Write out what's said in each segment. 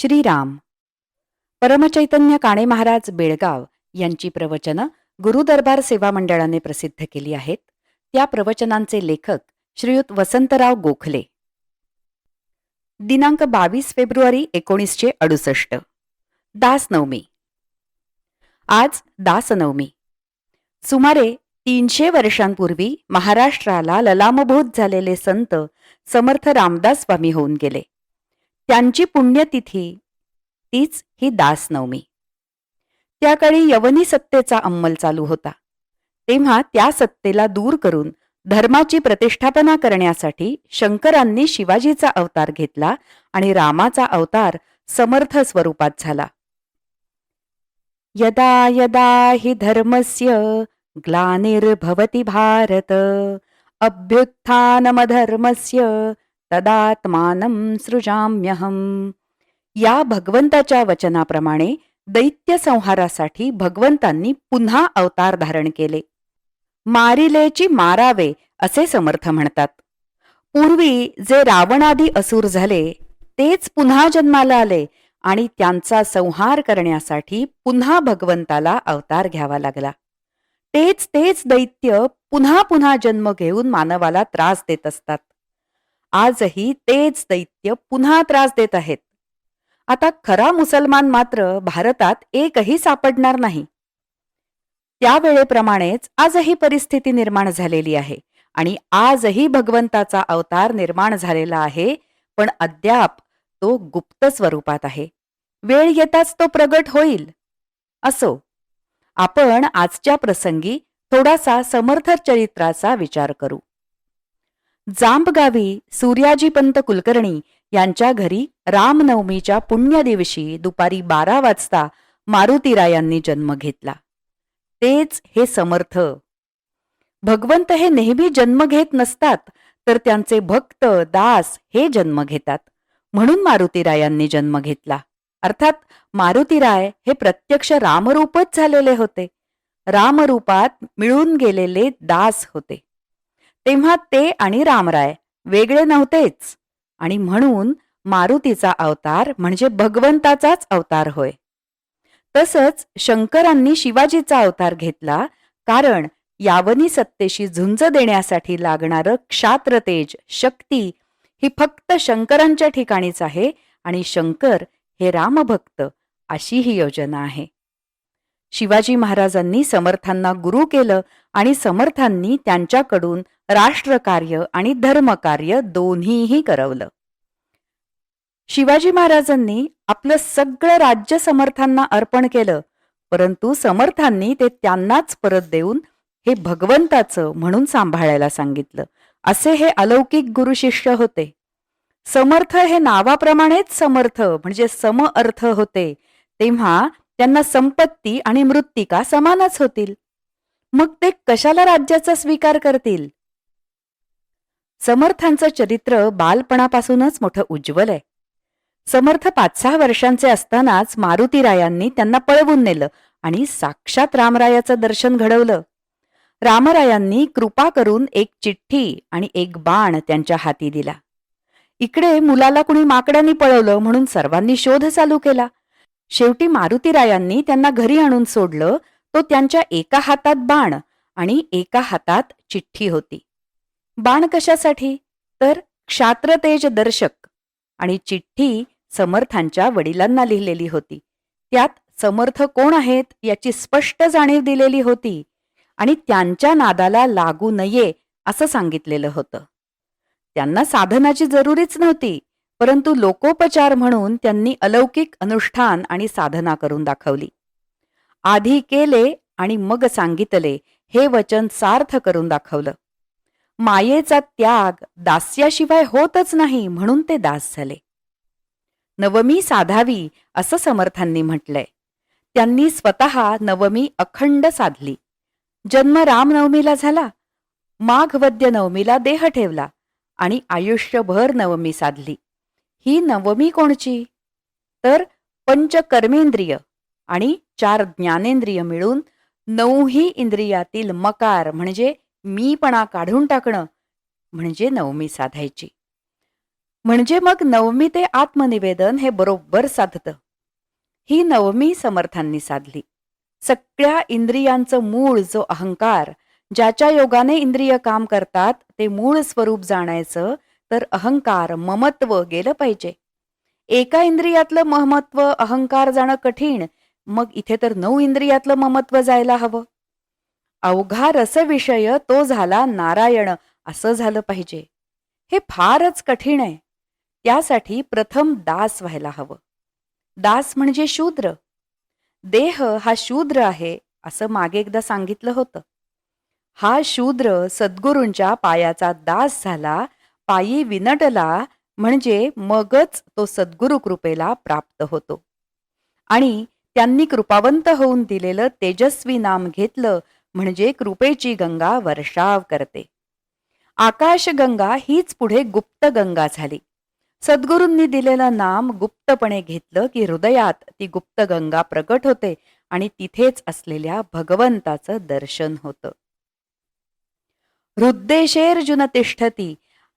श्रीराम. परमचैतन्य काणे महाराज बेळगाव यांची प्रवचनं गुरुदरबार सेवा मंडळाने प्रसिद्ध केली आहेत. त्या प्रवचनांचे लेखक श्रीयुत वसंतराव गोखले. दिनांक बावीस फेब्रुवारी एकोणीसशे अडुसष्ट. दासनवमी आज दासनवमी सुमारे तीनशे वर्षांपूर्वी महाराष्ट्राला ललामभूत झालेले संत समर्थ रामदास स्वामी होऊन गेले. त्यांची पुण्यतिथी तीच ही दासनवमी. त्या काळी यवनी सत्तेचा अंमल चालू होता. तेव्हा त्या सत्तेला दूर करून धर्माची प्रतिष्ठापना करण्यासाठी शंकरांनी शिवाजीचा अवतार घेतला आणि रामाचा अवतार समर्थ स्वरूपात झाला. यदा यदा हि धर्मस्य ग्लानिर्भवती भारत अभ्युत्थानमधर्मस्य तदात्मानं सृजाम्यहम. या भगवंताच्या वचनाप्रमाणे दैत्य संहारासाठी भगवंतांनी पुन्हा अवतार धारण केले. मारिलेची मारावे असे समर्थ म्हणतात. पूर्वी जे रावणादी असुर झाले तेच पुन्हा जन्माला आले आणि त्यांचा संहार करण्यासाठी पुन्हा भगवंताला अवतार घ्यावा लागला. तेच तेच दैत्य पुन्हा पुन्हा जन्म घेऊन मानवाला त्रास देत असतात. आजही तेच दैत्य पुन्हा त्रास देत आहेत. आता खरा मुसलमान मात्र भारतात एकही सापडणार नाही. त्यावेळेप्रमाणेच आजही परिस्थिती निर्माण झालेली आहे आणि आजही भगवंताचा अवतार निर्माण झालेला आहे पण अद्याप तो गुप्त स्वरूपात आहे. वेळ येताच तो प्रगट होईल. असो. आपण आजच्या प्रसंगी थोडासा समर्थ चरित्राचा विचार करू. जांबगावी सूर्याजीपंत कुलकर्णी यांच्या घरी रामनवमीच्या पुण्य दिवशी दुपारी बारा वाजता मारुतीरायांनी जन्म घेतला. तेच हे समर्थ. भगवंत हे नेहमी जन्म घेत नसतात तर त्यांचे भक्त दास हे जन्म घेतात. म्हणून मारुतीरायांनी जन्म घेतला. अर्थात मारुतीराय हे प्रत्यक्ष रामरूपच झालेले होते. रामरूपात मिळून गेलेले दास होते. तेव्हा ते आणि रामराय वेगळे नव्हतेच. आणि म्हणून मारुतीचा अवतार म्हणजे भगवंताचाच अवतार होय. तसंच शंकरांनी शिवाजीचा अवतार घेतला कारण यावनी सत्तेशी झुंज देण्यासाठी लागणारं क्षात्रतेज शक्ती ही फक्त शंकरांच्या ठिकाणीच आहे आणि शंकर हे रामभक्त अशी ही योजना आहे. शिवाजी महाराजांनी समर्थांना गुरु केलं आणि समर्थांनी त्यांच्याकडून राष्ट्रकार्य आणि धर्मकार्य दोन्हीही करवलं. शिवाजी महाराजांनी आपलं सगळं राज्य समर्थांना अर्पण केलं परंतु समर्थांनी ते त्यांनाच परत देऊन हे भगवंताचं म्हणून सांभाळायला सांगितलं. असे हे अलौकिक गुरु शिष्य होते. समर्थ हे नावाप्रमाणेच समर्थ म्हणजे सम अर्थ होते तेव्हा त्यांना संपत्ती आणि मृत्तिका समानच होतील. मग ते कशाला राज्याचा स्वीकार करतील? समर्थांचं चरित्र बालपणापासूनच मोठं उज्ज्वल आहे. समर्थ पाच सहा वर्षांचे असतानाच मारुतीरायांनी त्यांना पळवून नेलं आणि साक्षात रामरायाचं दर्शन घडवलं. रामरायांनी कृपा करून एक चिठ्ठी आणि एक बाण त्यांच्या हाती दिला. इकडे मुलाला कुणी माकडांनी पळवलं म्हणून सर्वांनी शोध चालू केला. शेवटी मारुतीरायांनी त्यांना घरी आणून सोडलं तो त्यांच्या एका हातात बाण आणि एका हातात चिठ्ठी होती. बाण कशासाठी? तर क्षात्रतेज दर्शक आणि चिठ्ठी समर्थांच्या वडिलांना लिहिलेली होती. त्यात समर्थ कोण आहेत याची स्पष्ट जाणीव दिलेली होती आणि त्यांच्या नादाला लागू नये असं सांगितलेलं होतं. त्यांना साधनाची जरुरीच नव्हती परंतु लोकोपचार म्हणून त्यांनी अलौकिक अनुष्ठान आणि साधना करून दाखवली. आधी केले आणि मग सांगितले हे वचन सार्थ करून दाखवलं. मायेचा त्याग दास्याशिवाय होतच नाही म्हणून ते दास झाले. नवमी साधावी असं समर्थांनी म्हटलंय. त्यांनी स्वतः नवमी अखंड साधली. जन्म रामनवमीला झाला माघवद्य नवमीला देह ठेवला आणि आयुष्यभर नवमी साधली. ही नवमी कोणची? तर पंचकर्मेंद्रिय आणि चार ज्ञानेंद्रिय मिळून नऊही इंद्रियातील मकार म्हणजे मीपणा काढून टाकणं म्हणजे नवमी साधायची. म्हणजे मग नवमी ते आत्मनिवेदन हे बरोबर साधतं. ही नवमी समर्थांनी साधली. सगळ्या इंद्रियांचं मूळ जो अहंकार ज्याच्या योगाने इंद्रिय काम करतात ते मूळ स्वरूप जाणायचं तर अहंकार ममत्व गेलं पाहिजे. एका इंद्रियातलं महमत्व अहंकार जाणं कठीण मग इथे तर नऊ इंद्रियातलं ममत्व जायला हवं. अवघा रसविषय तो झाला नारायण असं झालं पाहिजे. हे फारच कठीण आहे. त्यासाठी प्रथम दास व्हायला हवं. दास म्हणजे शूद्र. देह हा शूद्र आहे असं मागे एकदा सांगितलं होतं. हा शूद्र सद्गुरूंच्या पायाचा दास झाला पायी विनटला म्हणजे मगच तो सद्गुरु कृपेला प्राप्त होतो. आणि त्यांनी कृपावंत होऊन दिलेलं तेजस्वी नाम घेतलं म्हणजे कृपेची गंगा वर्षाव करते. आकाशगंगा हीच पुढे गुप्त गंगा झाली. सद्गुरूंनी दिलेलं नाम गुप्तपणे घेतलं की हृदयात ती गुप्त गंगा प्रकट होते आणि तिथेच असलेल्या भगवंताचं दर्शन होतं. हृद्देशेर्जुन तिष्ठती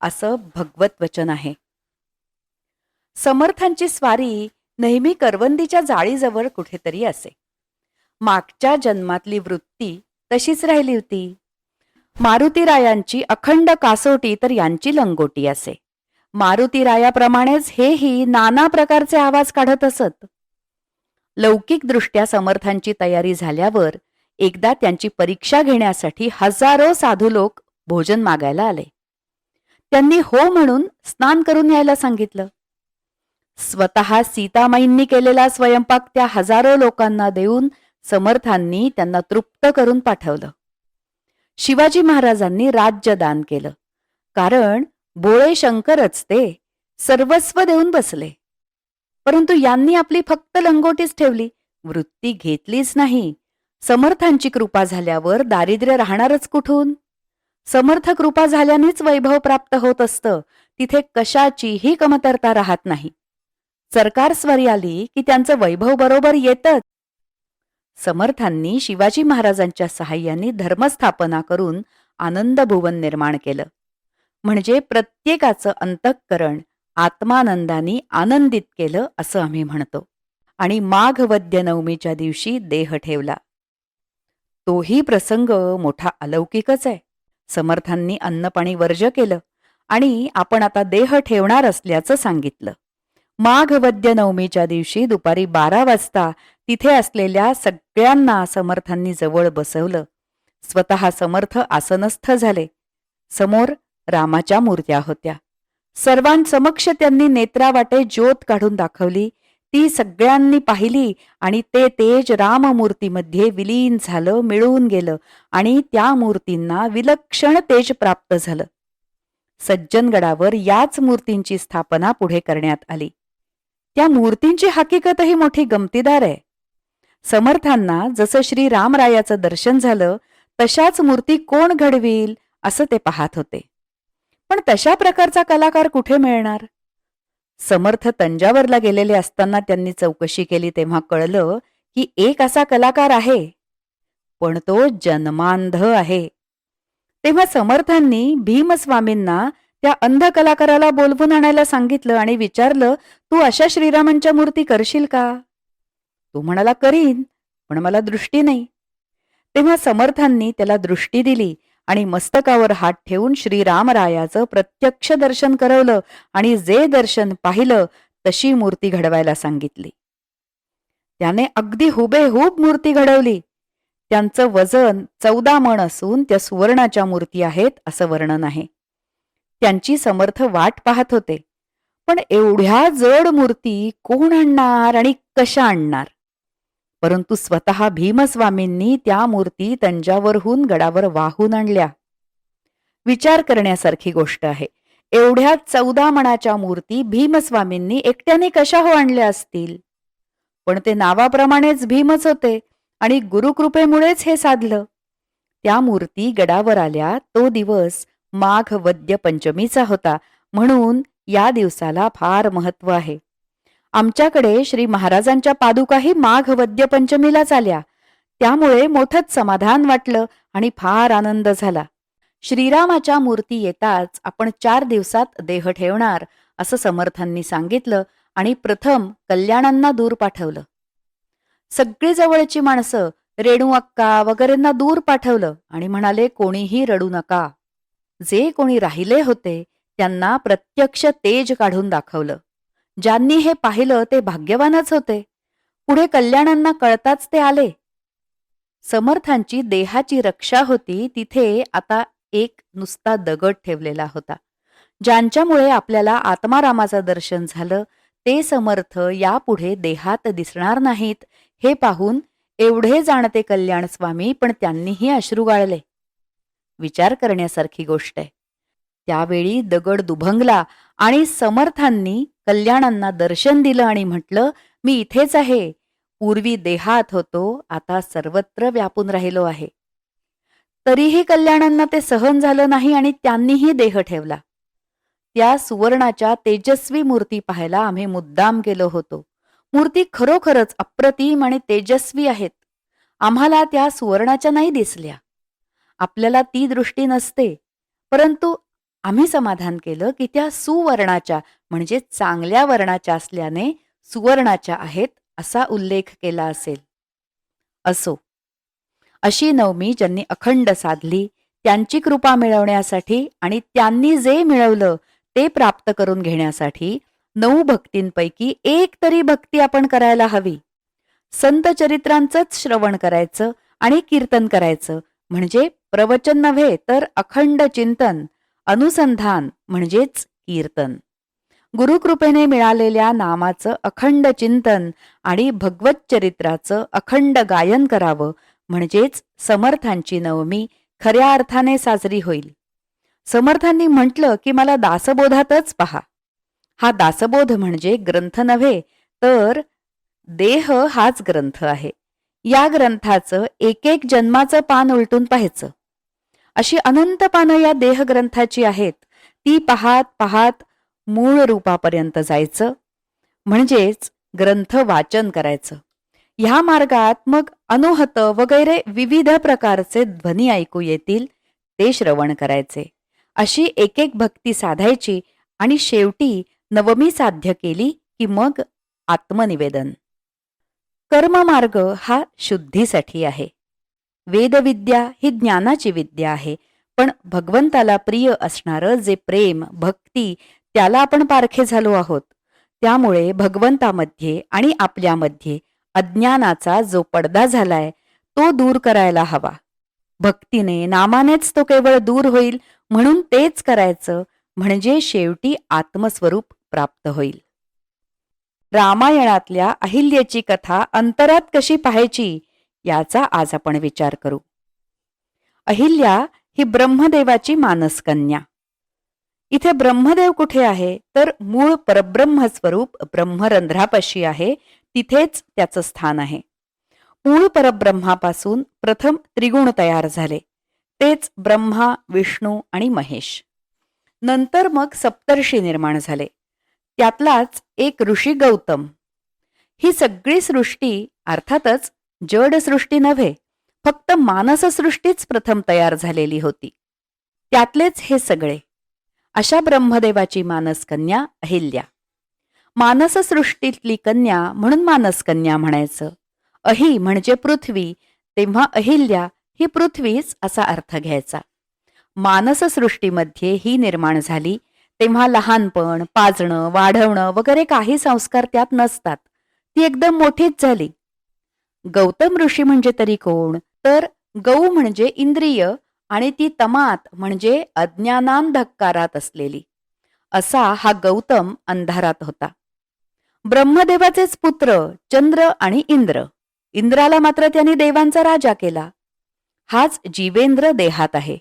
असं भगवत वचन आहे. समर्थांची स्वारी नेहमी करवंदीच्या जाळीजवळ कुठेतरी असे. मागच्या जन्मातली वृत्ती तशीच राहिली होती. मारुतीरायांची अखंड कासोटी तर यांची लंगोटी असे. मारुतीरायाप्रमाणेच हेही नाना प्रकारचे आवाज काढत असत. लौकिकदृष्ट्या समर्थांची तयारी झाल्यावर एकदा त्यांची परीक्षा घेण्यासाठी हजारो साधू लोक भोजन मागायला आले. त्यांनी हो म्हणून स्नान करून यायला सांगितलं. स्वतः सीतामाईंनी केलेला स्वयंपाक त्या हजारो लोकांना देऊन समर्थांनी त्यांना तृप्त करून पाठवलं. शिवाजी महाराजांनी राज्य दान केलं. कारण बोळे शंकरच ते सर्वस्व देऊन बसले. परंतु यांनी आपली फक्त लंगोटीच ठेवली. वृत्ती घेतलीच नाही. समर्थांची कृपा झाल्यावर दारिद्र्य राहणारच कुठून? समर्थ कृपा झाल्यानेच वैभव प्राप्त होत असतं. तिथे कशाचीही कमतरता राहत नाही. सरकार स्वरी आली की त्यांचं वैभव बरोबर येतच. समर्थांनी शिवाजी महाराजांच्या सहाय्याने धर्मस्थापना करून आनंद भुवन निर्माण केलं. म्हणजे प्रत्येकाचं अंतःकरण आत्मानंदाने आनंदित केलं असं आम्ही म्हणतो. आणि माघ वद्य नवमीच्या दिवशी देह ठेवला. तोही प्रसंग मोठा अलौकिकच आहे. समर्थांनी अन्नपाणी वर्ज केलं आणि आपण आता देह ठेवणार असल्याचं सांगितलं. माघ वद्य नवमीच्या दिवशी दुपारी बारा वाजता तिथे असलेल्या सगळ्यांना समर्थांनी जवळ बसवलं. स्वतः समर्थ आसनस्थ झाले. समोर रामाच्या मूर्त्या होत्या. सर्वांसमक्ष त्यांनी नेत्रावाटे ज्योत काढून दाखवली. ती सगळ्यांनी पाहिली आणि ते तेज राममूर्तीमध्ये विलीन झालं मिळून गेलं आणि त्या मूर्तींना विलक्षण तेज प्राप्त झालं. सज्जनगडावर याच मूर्तींची स्थापना पुढे करण्यात आली. त्या मूर्तींची हकीकतही मोठी गमतीदार आहे. समर्थांना जसं श्री रामरायाचं दर्शन झालं तशाच मूर्ती कोण घडवील असं ते पाहत होते. पण तशा प्रकारचा कलाकार कुठे मिळणार? समर्थ तंजावरला गेलेले असताना त्यांनी चौकशी केली तेव्हा कळलं की एक असा कलाकार आहे. पण तो जन्मांध आहे. तेव्हा समर्थांनी भीमस्वामींना त्या अंध कलाकाराला बोलवून आणायला सांगितलं आणि विचारलं तू अशा श्रीरामांच्या मूर्ती करशील का? तो म्हणाला करीन पण मला दृष्टी नाही. तेव्हा समर्थांनी त्याला दृष्टी दिली आणि मस्तकावर हात ठेवून श्रीरामरायाचं प्रत्यक्ष दर्शन करवलं आणि जे दर्शन पाहिलं तशी मूर्ती घडवायला सांगितली. त्याने अगदी हुबेहूब मूर्ती घडवली. त्यांचं वजन चौदा मण असून त्या सुवर्णाच्या मूर्ती आहेत असं वर्णन आहे. त्यांची समर्थ वाट पाहत होते. पण एवढ्या जड मूर्ती कोण आणणार आणि कशा आणणार? परंतु स्वतः भीमस्वामींनी त्या मूर्ती तंजावरहून गडावर वाहून आणल्या. विचार करण्यासारखी गोष्ट आहे. एवढ्या चौदा मणाच्या मूर्ती भीमस्वामींनी एकट्याने कशा हो आणल्या असतील? पण ते नावाप्रमाणेच भीमच होते आणि गुरुकृपेमुळेच हे साधलं. त्या मूर्ती गडावर आल्या तो दिवस माघ वद्य पंचमीचा होता. म्हणून या दिवसाला फार महत्त्व आहे. आमच्याकडे श्री महाराजांच्या पादुकाही माघ वद्य पंचमीलाच आल्या. त्यामुळे मोठंच समाधान वाटलं आणि फार आनंद झाला. श्रीरामाच्या मूर्ती येताच आपण चार दिवसात देह ठेवणार असं समर्थांनी सांगितलं आणि प्रथम कल्याणांना दूर पाठवलं. सगळी जवळची माणसं रेणू अक्का वगैरेंना दूर पाठवलं आणि म्हणाले कोणीही रडू नका. जे कोणी राहिले होते त्यांना प्रत्यक्ष तेज काढून दाखवलं. ज्यांनी हे पाहिलं ते भाग्यवानच होते. पुढे कल्याणांना कळताच ते आले. समर्थांची देहाची रक्षा होती तिथे आता एक नुसता दगड ठेवलेला होता. ज्यांच्यामुळे आपल्याला आत्मारामाचं दर्शन झालं ते समर्थ यापुढे देहात दिसणार नाहीत हे पाहून एवढे जाणते कल्याण स्वामी पण त्यांनीही अश्रू गाळले विचार करण्यासारखी गोष्ट आहे. त्यावेळी दगड दुभंगला आणि समर्थांनी कल्याणांना दर्शन दिलं आणि म्हटलं मी इथेच आहे. पूर्वी देहात होतो आता सर्वत्र व्यापून राहिलो आहे. तरीही कल्याणांना ते सहन झालं नाही आणि त्यांनीही देह ठेवला. त्या सुवर्णाच्या तेजस्वी मूर्ती पाहायला आम्ही मुद्दाम गेलो होतो. मूर्ती खरोखरच अप्रतिम आणि तेजस्वी आहेत. आम्हाला त्या सुवर्णाच्या नाही दिसल्या. आपल्याला ती दृष्टी नसते. परंतु आम्ही समाधान केलं की त्या सुवर्णाच्या म्हणजे चांगल्या वर्णाच्या असल्याने सुवर्णाच्या आहेत असा उल्लेख केला असेल. असो. अशी नवमी ज्यांनी अखंड साधली त्यांची कृपा मिळवण्यासाठी आणि त्यांनी जे मिळवलं ते प्राप्त करून घेण्यासाठी नऊ भक्तींपैकी एक तरी भक्ती आपण करायला हवी. संत चरित्रांचंच श्रवण करायचं आणि कीर्तन करायचं म्हणजे प्रवचन नव्हे तर अखंड चिंतन अनुसंधान म्हणजेच कीर्तन. गुरुकृपेने मिळालेल्या नामाचं अखंड चिंतन आणि भगवत चरित्राचं अखंड गायन करावं म्हणजेच समर्थांची नवमी खऱ्या अर्थाने साजरी होईल. समर्थांनी म्हटलं की मला दासबोधातच पहा. हा दासबोध म्हणजे ग्रंथ नव्हे तर देह हाच ग्रंथ आहे. या ग्रंथाचं एक एक जन्माचं पान उलटून पाहायचं. अशी अनंत पानं या देहग्रंथाची आहेत ती पाहात पाहात मूळ रूपापर्यंत जायचं म्हणजेच ग्रंथ वाचन करायचं. ह्या मार्गात मग अनुहत वगैरे विविध प्रकारचे ध्वनी ऐकू येतील ते श्रवण करायचे. अशी एक एक भक्ती साधायची आणि शेवटी नवमी साध्य केली की मग आत्मनिवेदन. कर्ममार्ग हा शुद्धीसाठी आहे. वेदविद्या ही ज्ञानाची विद्या आहे. पण भगवंताला प्रिय असणारं जे प्रेम भक्ती त्याला आपण पारखे झालो आहोत. त्यामुळे भगवंतामध्ये आणि आपल्यामध्ये अज्ञानाचा जो पडदा झालाय तो दूर करायला हवा. भक्तीने नामानेच तो केवळ दूर होईल म्हणून तेच करायचं म्हणजे शेवटी आत्मस्वरूप प्राप्त होईल. रामायणातल्या अहिल्याची कथा अंतरात कशी पाहायची याचा आज आपण विचार करू. अहिल्या ही ब्रह्मदेवाची मानसकन्या. इथे ब्रह्मदेव कुठे आहे? तर मूळ परब्रह्म स्वरूप ब्रह्मरंध्रापाशी आहे तिथेच त्याचं स्थान आहे. मूळ परब्रह्मापासून प्रथम त्रिगुण तयार झाले. तेच ब्रह्मा विष्णू आणि महेश. नंतर मग सप्तर्षी निर्माण झाले. त्यातलाच एक ऋषी गौतम. ही सगळी सृष्टी अर्थातच जड सृष्टी नव्हे फक्त मानससृष्टीच प्रथम तयार झालेली होती. त्यातलेच हे सगळे. अशा ब्रह्मदेवाची मानसकन्या अहिल्या. मानससृष्टीतली कन्या म्हणून मानसकन्या म्हणायचं. अहि म्हणजे पृथ्वी तेव्हा अहिल्या ही पृथ्वीच असा अर्थ घ्यायचा. मानससृष्टीमध्ये ही निर्माण झाली तेव्हा लहानपण पाजणं वाढवणं वगैरे काही संस्कार त्यात नसतात. ती एकदम मोठीच झाली. गौतम ऋषी म्हणजे तरी कोण? तर गौ म्हणजे इंद्रिय आणि ती तमात म्हणजे अज्ञानांधकारात असलेली. असा हा गौतम अंधारात होता. ब्रह्मदेवाचेच पुत्र चंद्र आणि इंद्र. इंद्राला मात्र त्यांनी देवांचा राजा केला. हाच जीवेंद्र देहात आहे.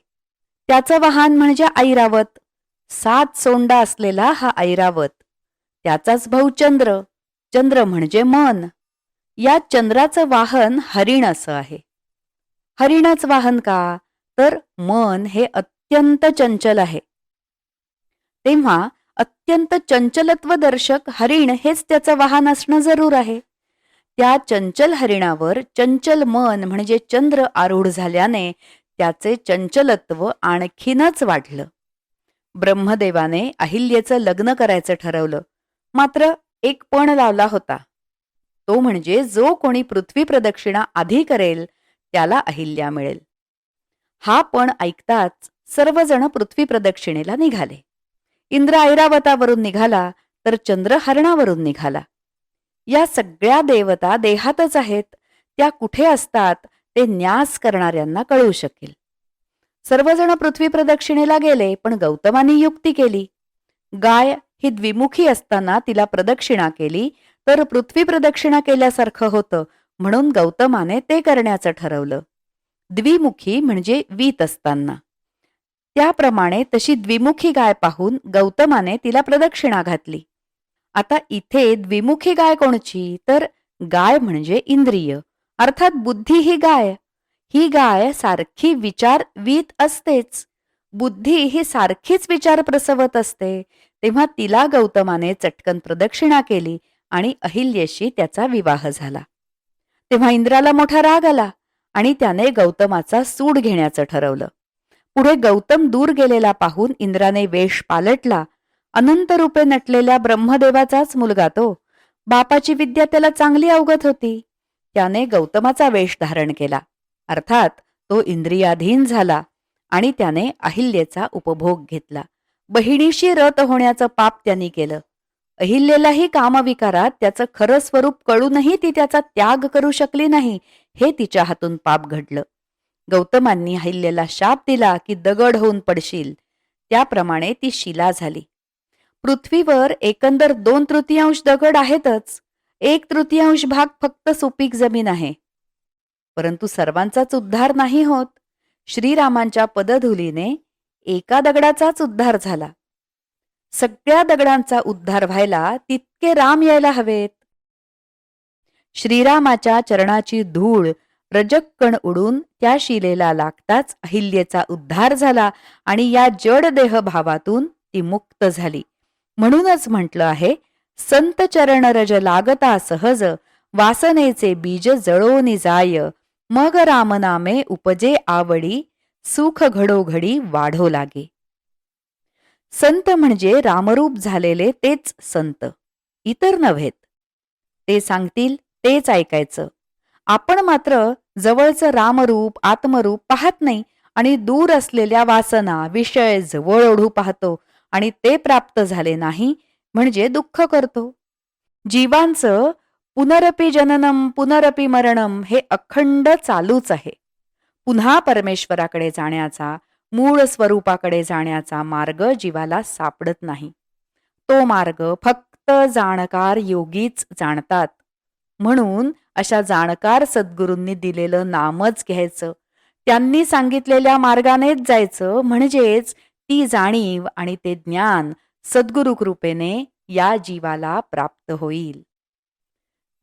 त्याचं वाहन म्हणजे ऐरावत. सात सोंडा असलेला हा ऐरावत. त्याचाच भाऊ चंद्र. चंद्र म्हणजे मन. या चंद्राचं वाहन हरिण असं आहे. हरिणच वाहन का? तर मन हे अत्यंत चंचल आहे. तेव्हा अत्यंत चंचलत्व दर्शक हरिण हेच त्याचं वाहन असणं जरूर आहे. त्या चंचल हरिणावर चंचल मन म्हणजे चंद्र आरूढ झाल्याने त्याचे चंचलत्व आणखीनच वाढलं. ब्रह्मदेवाने अहिल्येचं लग्न करायचं ठरवलं. मात्र एक पण लावला होता. तो म्हणजे जो कोणी पृथ्वी प्रदक्षिणा आधी करेल त्याला अहिल्या मिळेल. हा पण ऐकताच सर्वजण पृथ्वी प्रदक्षिणेला निघाले. इंद्र ऐरावतावरून निघाला तर चंद्र हरणावरून निघाला. या सगळ्या देवता देहातच आहेत त्या कुठे असतात ते न्यास करणाऱ्यांना कळू शकेल. सर्वजण पृथ्वी प्रदक्षिणेला गेले पण गौतमानी युक्ती केली. गाय ही द्विमुखी असताना तिला प्रदक्षिणा केली तर पृथ्वी प्रदक्षिणा केल्यासारखं होतं म्हणून गौतमाने ते करण्याचं ठरवलं. द्विमुखी म्हणजे वीत असताना. त्याप्रमाणे तशी द्विमुखी गाय पाहून गौतमाने तिला प्रदक्षिणा घातली. आता इथे द्विमुखी गाय कोणची? तर गाय म्हणजे इंद्रिय अर्थात बुद्धी ही गाय. ही गाय सारखी विचार वीत असतेच. बुद्धी ही सारखीच विचार प्रसवत असते. तेव्हा तिला गौतमाने चटकन प्रदक्षिणा केली आणि अहिल्येशी त्याचा विवाह झाला. तेव्हा इंद्राला मोठा राग आला आणि त्याने गौतमाचा सूड घेण्याचं ठरवलं. पुढे गौतम दूर गेलेला पाहून इंद्राने वेश पालटला. अनंत रूपे नटलेल्या ब्रह्मदेवाचाच मुलगा तो. बापाची विद्या त्याला चांगली अवगत होती. त्याने गौतमाचा वेश धारण केला. अर्थात तो इंद्रियाधीन झाला आणि त्याने अहिल्येचा उपभोग घेतला. बहिणीशी रत होण्याचं पाप त्यांनी केलं. अहिल्येलाही कामविकारात त्याचं खरं स्वरूप कळूनही ती त्याचा त्याग करू शकली नाही हे तिच्या हातून पाप घडलं. गौतमांनी अहिल्येला शाप दिला की दगड होऊन पडशील. त्याप्रमाणे ती शिला झाली. पृथ्वीवर एकंदर दोन तृतीयांश दगड आहेतच. एक तृतीयांश भाग फक्त सुपीक जमीन आहे. परंतु सर्वांचाच उद्धार नाही होत. श्रीरामांच्या पदधुलीने एका दगडाचाच उद्धार झाला. सगळ्या दगडांचा उद्धार व्हायला तितके राम यायला हवेत. श्रीरामाच्या चरणाची धूळ रजक्कण उडून त्या शिलेला लागताच अहिल्येचा उद्धार झाला आणि या जड देह भावातून ती मुक्त झाली. म्हणूनच म्हटलं आहे संत चरण रज लागता सहज वासनेचे बीज जळोनी जाय मग रामनामे उपजे आवडी सुख घडोघडी वाढो लागे. संत म्हणजे रामरूप झालेले तेच संत. इतर नव्हेत. ते सांगतील तेच ऐकायचं. आपण मात्र जवळचं रामरूप आत्मरूप पाहत नाही आणि दूर असलेल्या वासना विषय जवळ ओढू पाहतो आणि ते प्राप्त झाले नाही म्हणजे दुःख करतो. जीवांचं पुनरपी जननम पुनरपी मरणम हे अखंड चालूच आहे. पुन्हा परमेश्वराकडे जाण्याचा मूळ स्वरूपाकडे जाण्याचा मार्ग जीवाला सापडत नाही. तो मार्ग फक्त जाणकार योगीच जाणतात. म्हणून अशा जाणकार सद्गुरूंनी दिलेलं नामच घ्यायचं. त्यांनी सांगितलेल्या मार्गानेच जायचं म्हणजेच ती जाणीव आणि ते ज्ञान सद्गुरु कृपेने या जीवाला प्राप्त होईल.